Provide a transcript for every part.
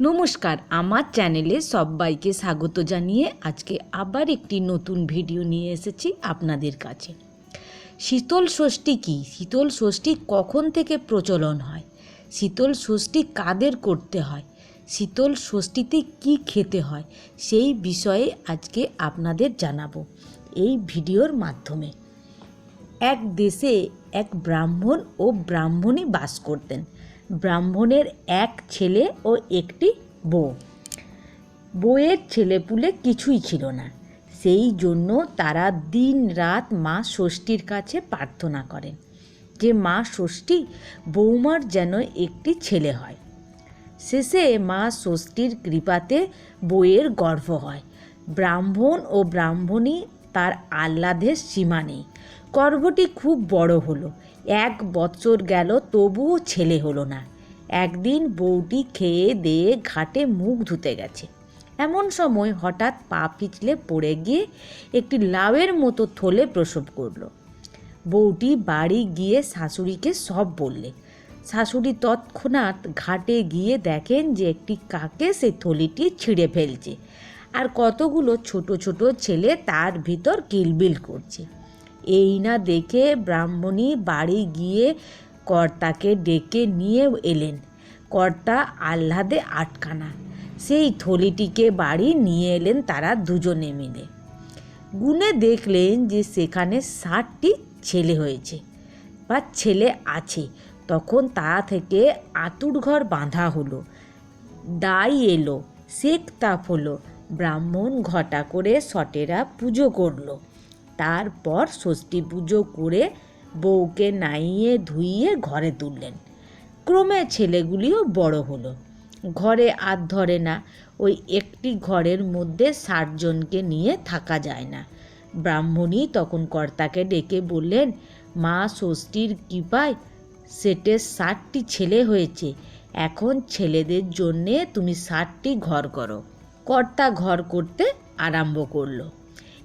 নমস্কার, আমার চ্যানেলে সবাইকে স্বাগত জানিয়ে আজকে আবার একটি নতুন ভিডিও নিয়ে এসেছি আপনাদের কাছে। শীতল ষষ্ঠী কী? শীতল ষষ্ঠী কখন থেকে প্রচলন হয়? শীতল ষষ্ঠী কাদের করতে হয়? শীতল ষষ্ঠীতে কি খেতে হয়? সেই বিষয়ে আজকে আপনাদের জানাব এই ভিডিওর মাধ্যমে। এক দেশে এক ব্রাহ্মণ ও ব্রাহ্মণী বাস করতেন। ব্রাহ্মণের এক ছেলে ও একটি বউ। বউয়ের ছেলেপুলে কিছুই ছিল না। সেই জন্য তারা দিন রাত মা ষষ্ঠীর কাছে প্রার্থনা করেন যে, মা ষষ্ঠী, বৌমার যেন একটি ছেলে হয়। শেষে মা ষষ্ঠীর কৃপাতে বইয়ের গর্ভ হয়। ব্রাহ্মণ ও ব্রাহ্মণী তার আহ্লাদের সীমা নেই। গর্ভটি খুব বড় হলো। এক বছর গেল, তবুও ছেলে হলো না। একদিন বউটি খেয়ে দিয়ে ঘাটে মুখ ধুতে গেছে। এমন সময় হঠাৎ পা পিছলে পড়ে গিয়ে একটি লাউয়ের মতো থলে প্রসব করল। বউটি বাড়ি গিয়ে শাশুড়িকে সব বললে। শাশুড়ি তৎক্ষণাৎ ঘাটে গিয়ে দেখেন যে একটি কাকে সে থলিটি ছিঁড়ে ফেলছে। আর কতগুলো ছোট ছোট ছেলে তার ভিতর কিলবিল করছে। এই না দেখে ব্রাহ্মণী বাড়ি গিয়ে কর্তাকে ডেকে নিয়ে এলেন। কর্তা আহ্লাদে আটকানা। সেই থলিটিকে বাড়ি নিয়ে এলেন তারা দুজনে মিলে। গুনে দেখলেন যে সেখানে ষাটটি ছেলে হয়েছে বা ছেলে আছে। তখন তা থেকে আতুর ঘর বাঁধা হলো। দাই এলো শেখ তাপ হলো। ব্রাহ্মণ ঘটা করে সটেরা পুজো করল। তারপর ষষ্ঠী পুজো করে বউকে নাইয়ে ধুইয়ে ঘরে তুললেন। ক্রমে ছেলেগুলিও বড় হলো। ঘরে আর ধরে না, ওই একটি ঘরের মধ্যে ষাটজনকে নিয়ে থাকা যায় না। ব্রাহ্মণী তখন কর্তাকে ডেকে বললেন, মা ষষ্ঠীর কৃপায় সেটে ষাটটি ছেলে হয়েছে। এখন ছেলেদের জন্যে তুমি ষাটটি ঘর করো। কর্তা ঘর করতে আরম্ভ করল।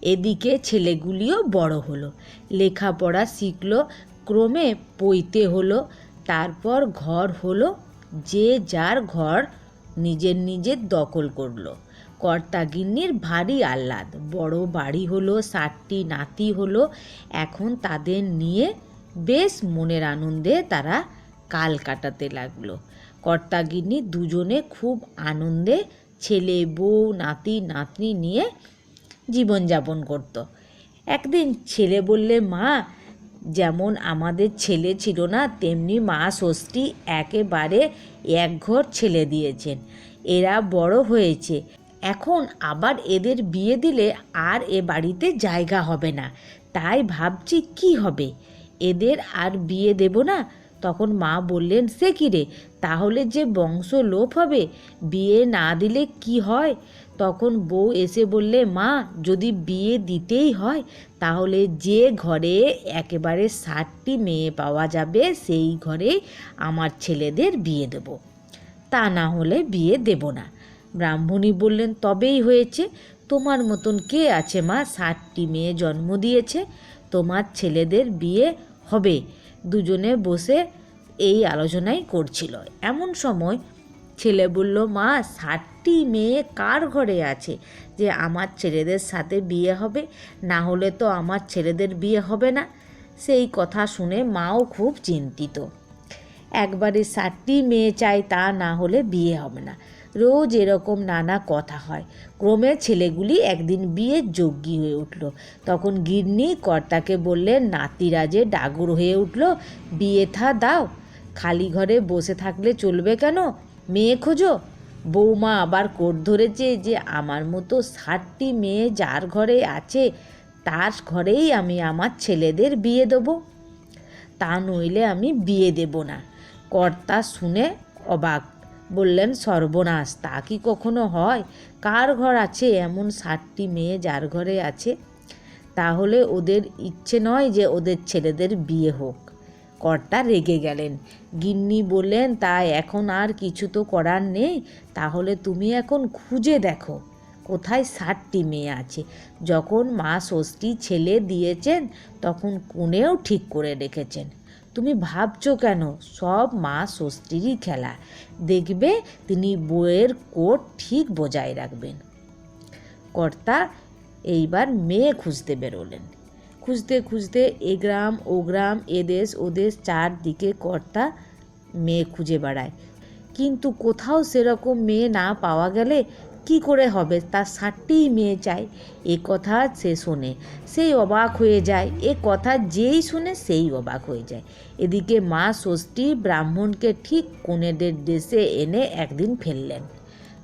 এদিকে ছেলেগুলিও বড় হলো। লেখাপড়া শিখলো, ক্রমে পইতে হলো, তারপর ঘর হলো, যে যার ঘর নিজের নিজের দখল করল। কর্তাগিন্নির ভারী আহ্লাদ, বড় বাড়ি হলো ষাটটি নাতি হলো, এখন তাদের নিয়ে বেশ মনের আনন্দে তারা কাল কাটাতে লাগল। কর্তাগিন্নি দুজনে খুব আনন্দে ছেলে, বউ, নাতি, নাতনি নিয়ে জীবনযাপন করত। একদিন ছেলে বললে, মা, যেমন আমাদের ছেলে ছিল না, তেমনি মা ষষ্ঠী একেবারে এক ঘর ছেলে দিয়েছেন। এরা বড় হয়েছে। এখন আবার এদের বিয়ে দিলে আর এ বাড়িতে জায়গা হবে না। তাই ভাবছি কি হবে? এদের আর বিয়ে দেব না? তখন মা বললেন, সে কী রে? তাহলে যে বংশ লোপ হবে, বিয়ে না দিলে কি হয়? তখন বউ এসে বললে, মা, যদি বিয়ে দিতেই হয়, তাহলে যে ঘরে একেবারে ষাটটি মেয়ে পাওয়া যাবে, সেই ঘরেই আমার ছেলেদের বিয়ে দেব। তা না হলে বিয়ে দেব না। ব্রাহ্মণী বললেন, তবেই হয়েছে। তোমার মতন কে আছে, মা? ষাটটি মেয়ে জন্ম দিয়েছে, তোমার ছেলেদের বিয়ে হবে। দুজনে বসে এই আলোচনাই করছিল। এমন সময় ছেলে বলল, মা ষাটটি মেয়ে কার ঘরে আছে? যে আমার ছেলেদের সাথে বিয়ে হবে, না হলে তো আমার ছেলেদের বিয়ে হবে না। সেই কথা শুনে মাও খুব চিন্তিত। একবারে ষাটটি মেয়ে চাই তা না হলে বিয়ে হবে না। রোজ এরকম নানা কথা হয়। ক্রমে ছেলেগুলি একদিন বিয়ের যোগ্যী হয়ে উঠল। তখন গিন্নি কর্তাকে বললেন নাতিরা যে ডাগুর হয়ে উঠল, বিয়ে থা দাও। খালি ঘরে বসে থাকলে চলবে কেন? মেয়ে খোঁজো। বৌমা আবার কোট ধরেছে যে, আমার মতো ষাটটি মেয়ে যার ঘরে আছে, তার ঘরেই আমি আমার ছেলেদের বিয়ে দেবো। তা নইলে আমি বিয়ে দেব না কর্তা শুনে অবাক বললেন, সর্বনাশ, তা কি কখনো হয়? কার ঘর আছে এমন ষাটটি মেয়ে যার ঘরে আছে? তাহলে ওদের ইচ্ছে নয় যে ওদের ছেলেদের বিয়ে হোক। কর্তা রেগে গেলেন। গিন্নি বললেন তা এখন আর কিছু তো করার নেই, তাহলে তুমি এখন খুঁজে দেখো, কোথায় ষাটটি মেয়ে আছে। যখন মা ষষ্ঠী ছেলে দিয়েছেন, তখন কোণেও ঠিক করে রেখেছেন। তুমি ভাবছ কেন? সব মা ষষ্ঠীরই খেলা। দেখবে, তিনি বইয়ের কোট ঠিক বজায় রাখবেন। কর্তা এইবার মেয়ে খুঁজতে বেরোলেন। খুঁজতে খুঁজতে এ গ্রাম, ও গ্রাম, এ দেশ, ও দেশ চারদিকে কর্তা মেয়ে খুঁজে বেড়ায়। কিন্তু কোথাও সেরকম মেয়ে না পাওয়া গেলে কি করে হবে? তার ষাটটিই মেয়ে চাই। এ কথা সে শোনে, সেই অবাক হয়ে যায়। এ কথা যেই শুনে সেই অবাক হয়ে যায়। এদিকে মা ষষ্ঠী ব্রাহ্মণকে ঠিক কোনেদের দেশে এনে একদিন ফেললেন।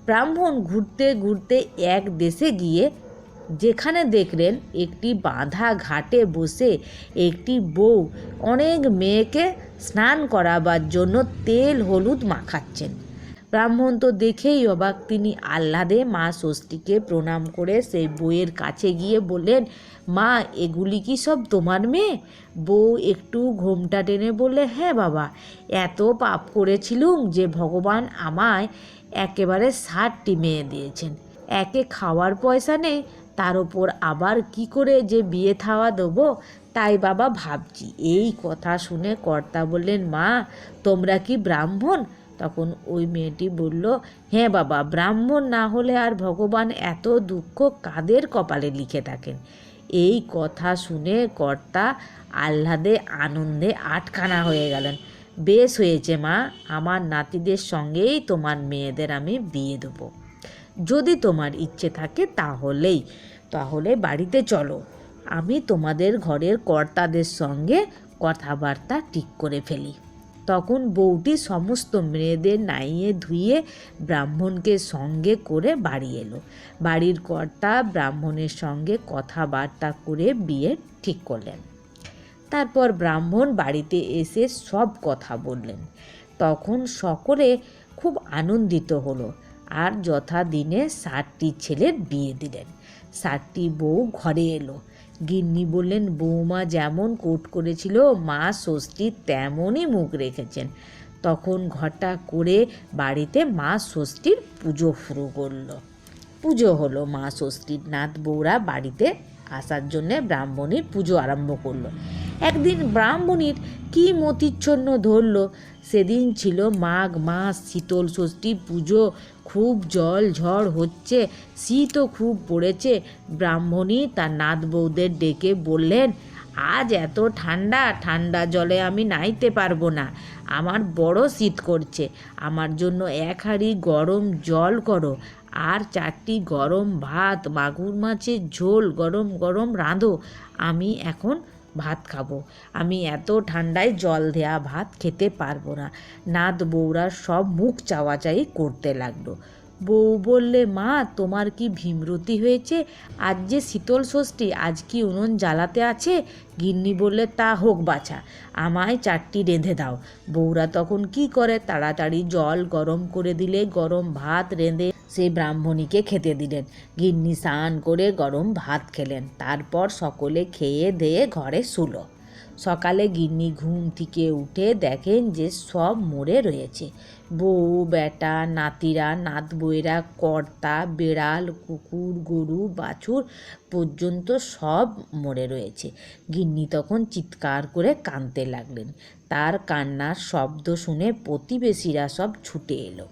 ব্রাহ্মণ ঘুরতে ঘুরতে এক দেশে গিয়ে যেখানে দেখলেন একটি বাঁধা ঘাটে বসে একটি বউ অনেক মেয়েকে স্নান করাবার জন্য তেল হলুদ মাখাচ্ছেন। ব্রাহ্মণ তো দেখেই অবাক, তিনি আহ্লাদে মা ষষ্ঠীকে প্রণাম করে সেই বইয়ের কাছে গিয়ে বললেন, মা, এগুলি কি সব তোমার মেয়ে? বউ একটু ঘোমটা টেনে বললে হ্যাঁ বাবা, এত পাপ করেছিলুম যে ভগবান আমায় একেবারে ষাটটি মেয়ে দিয়েছেন। একে খাওয়ার পয়সা নেই, তার ওপর আবার কি করে যে বিয়ে থাওয়া দেবো? তাই বাবা ভাবছি, এই কথা শুনে কর্তা বললেন, মা, তোমরা কি ব্রাহ্মণ? তখন ওই মেয়েটি বলল হ্যাঁ বাবা, ব্রাহ্মণ না হলে আর ভগবান এত দুঃখ কাদের কপালে লিখে থাকেন? এই কথা শুনে কর্তা আহ্লাদে, আনন্দে আটখানা হয়ে গেলেন। বেশ হয়েছে মা, আমার নাতিদের সঙ্গেই তোমার মেয়েদের আমি বিয়ে দেবো। যদি তোমার ইচ্ছে থাকে তাহলেই। তাহলে বাড়িতে চলো। আমি তোমাদের ঘরের কর্তাদের সঙ্গে কথাবার্তা ঠিক করে ফেলি। তখন বউটি সমস্ত মেয়েদের নাইয়ে ধুয়ে ব্রাহ্মণকে সঙ্গে করে বাড়ি এলো। বাড়ির কর্তা ব্রাহ্মণের সঙ্গে কথাবার্তা করে বিয়ে ঠিক করলেন। তারপর ব্রাহ্মণ বাড়িতে এসে সব কথা বললেন। তখন সকলে খুব আনন্দিত হলো। আর যথা দিনে ষাটটি ছেলের বিয়ে দিলেন। সাতটি বউ ঘরে এলো। গিন্নি বললেন বৌমা যেমন কোট করেছিল, মা ষষ্ঠী তেমনই মুখ রেখেছেন। তখন ঘটা করে বাড়িতে মা ষষ্ঠীর পুজো শুরু করল। পুজো হলো মা ষষ্ঠীর নাথ বৌরা বাড়িতে আসার জন্যে ব্রাহ্মণীর পুজো আরম্ভ করল। একদিন ব্রাহ্মণীর কি মতিচ্ছন্ন ধরলো। সেদিন ছিল মাঘ মাস, শীতল ষষ্ঠী, পুজো, খুব জল ঝড় হচ্ছে, শীতও খুব পড়েছে। ব্রাহ্মণী তার নাথ বৌদের ডেকে বললেন, আজ এত ঠান্ডা ঠান্ডা জলে আমি নাইতে পারব না। আমার বড় শীত করছে। আমার জন্য এক হাঁড়ি গরম জল করো। আর চারটি গরম ভাত, মাগুর মাছের ঝোল, গরম গরম রাঁধো। আমি এখন ভাত খাব। আমি এত ঠান্ডায় জল দেয়া ভাত খেতে পারব না। নাদ বউরা সব মুখ চাওয়াচাই করতে লাগল। বউ বললে, মা, তোমার কি ভীমরতি হয়েছে? আজ যে শীতল ষষ্ঠী, আজ কি উনুন জ্বালাতে আছে? গিন্নি বললে, তা হোক বাছা, আমায় চারটি রেঁধে দাও। বউরা তখন কি করে? তাড়াতাড়ি জল গরম করে দিলে, গরম ভাত রেঁধে সেই ব্রাহ্মণীকে খেতে দিলেন। গিন্নি স্নান করে গরম ভাত খেলেন। তারপর সকলে খেয়ে দিয়ে ঘরে শুলো। সকালে গিন্নি ঘুম থেকে উঠে দেখেন যে সব মরে রয়েছে। বউ, বেটা, নাতিরা নাত বইরা কর্তা, বেড়াল, কুকুর, গরু, বাছুর পর্যন্ত সব মরে রয়েছে। গিন্নি তখন চিৎকার করে কাঁদতে লাগলেন। তার কান্নার শব্দ শুনে প্রতিবেশীরা সব ছুটে এলো।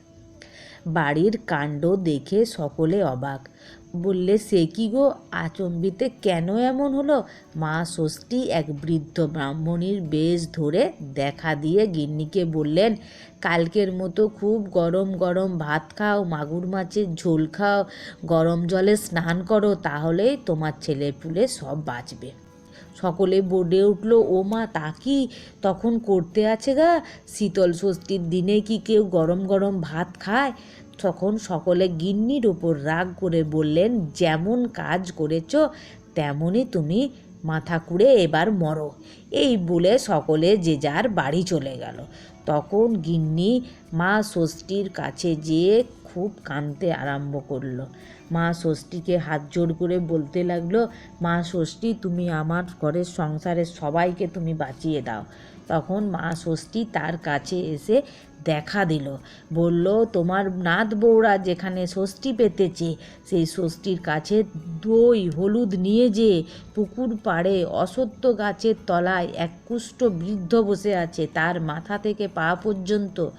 বাড়ির কাণ্ড দেখে সকলে অবাক। বললে, সে কি গো? আচম্বিতে কেন এমন হলো? মা ষষ্ঠী এক বৃদ্ধ ব্রাহ্মণীর বেশ ধরে দেখা দিয়ে গিন্নিকে বললেন, কালকের মতো খুব গরম গরম ভাত খাও, মাগুর মাছের ঝোল খাও, গরম জলে স্নান করো, তাহলেই তোমার ছেলে পুলে সব বাঁচবে। সকলে বোর্ডে উঠল, ও মা, তা কি? তখন করতে আছে গা? শীতল ষষ্ঠীর দিনে কি কেউ গরম গরম ভাত খায়? তখন সকলে গিন্নির ওপর রাগ করে বললেন, যেমন কাজ করেছ, তেমনই তুমি মাথা কুড়ে এবার মরো। এই বলে সকলে যে যার বাড়ি চলে গেল। তখন গিন্নি মা ষষ্ঠীর কাছে যেয়ে খুব কাঁদতে আরম্ভ করল। মা ষষ্ঠীকে হাত জোড় করে বলতে লাগল, মা ষষ্ঠী, তুমি আমার ঘরের সংসারের সবাইকে তুমি বাঁচিয়ে দাও। তখন মা ষষ্ঠী তার কাছে এসে দেখা দিল। বলল, তোমার নাথ বৌরা যেখানে ষষ্ঠী পেতেছে, সেই ষষ্ঠীর কাছে দই, হলুদ নিয়ে যে পুকুর পাড়ে অসত্য গাছের তলায় এক কুষ্ঠ বৃদ্ধ বসে আছে, তার মাথা থেকে পা পর্যন্ত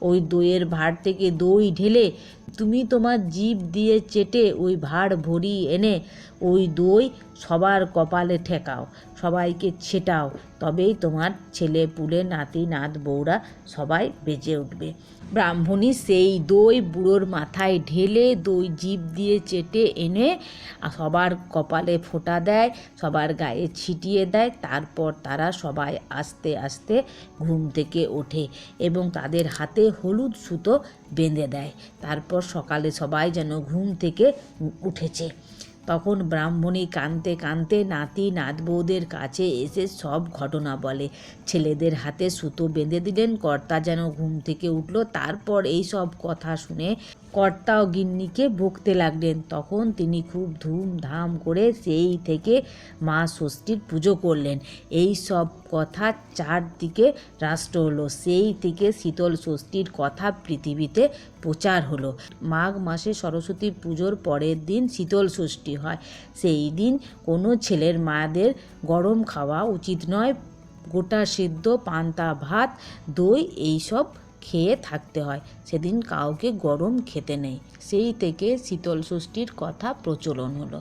ওই দইয়ের ভাঁড় থেকে দই ঢেলে তুমি তোমার জীব দিয়ে চেটে ওই ভাঁড় ভরি এনে ওই দই সবার কপালে ঠেকাও, সবাইকে ছেটাও। তবেই তোমার ছেলে, পুলে, নাতি, নাত, বউরা সবাই বেঁচে উঠবে। ব্রাহ্মণী সেই দই বুড়োর মাথায় ঢেলে দই জিভ দিয়ে চেটে এনে সবার কপালে ফোঁটা দেয়, সবার গায়ে ছিটিয়ে দেয়, তারপর তারা সবাই আস্তে আস্তে ঘুম থেকে ওঠে এবং তাদের হাতে হলুদ সুতো বেঁধে দেয়। তারপর সকালে সবাই যেন ঘুম থেকে উঠেছে। তখন ব্রাহ্মণী কানতে কানতে নাতি নাতবৌদের কাছে এসে সব ঘটনা বলে। ছেলেদের হাতে সুতো বেঁধে দিলেন, কর্তা যেন ঘুম থেকে উঠল। তারপর এই সব কথা শুনে কর্তা ও গিন্নিকে বকতে লাগলেন। তখন তিনি খুব ধুমধাম করে সেই থেকে মা ষষ্ঠীর পুজো করলেন। এই সব কথা চারদিকে রাষ্ট্র হলো। সেই থেকে শীতল ষষ্ঠীর কথা পৃথিবীতে প্রচার হলো। মাঘ মাসে সরস্বতী পুজোর পরের দিন শীতল ষষ্ঠী হয়। সেই দিন কোনো ছেলের মায়েদের গরম খাওয়া উচিত নয়। গোটা সিদ্ধ, পান্তা, ভাত, দই এইসব খেয়ে থাকতে হয়। সেদিন কাউকে গরম খেতে নেই। সেই থেকে শীতল ষষ্ঠীর কথা প্রচলন হলো।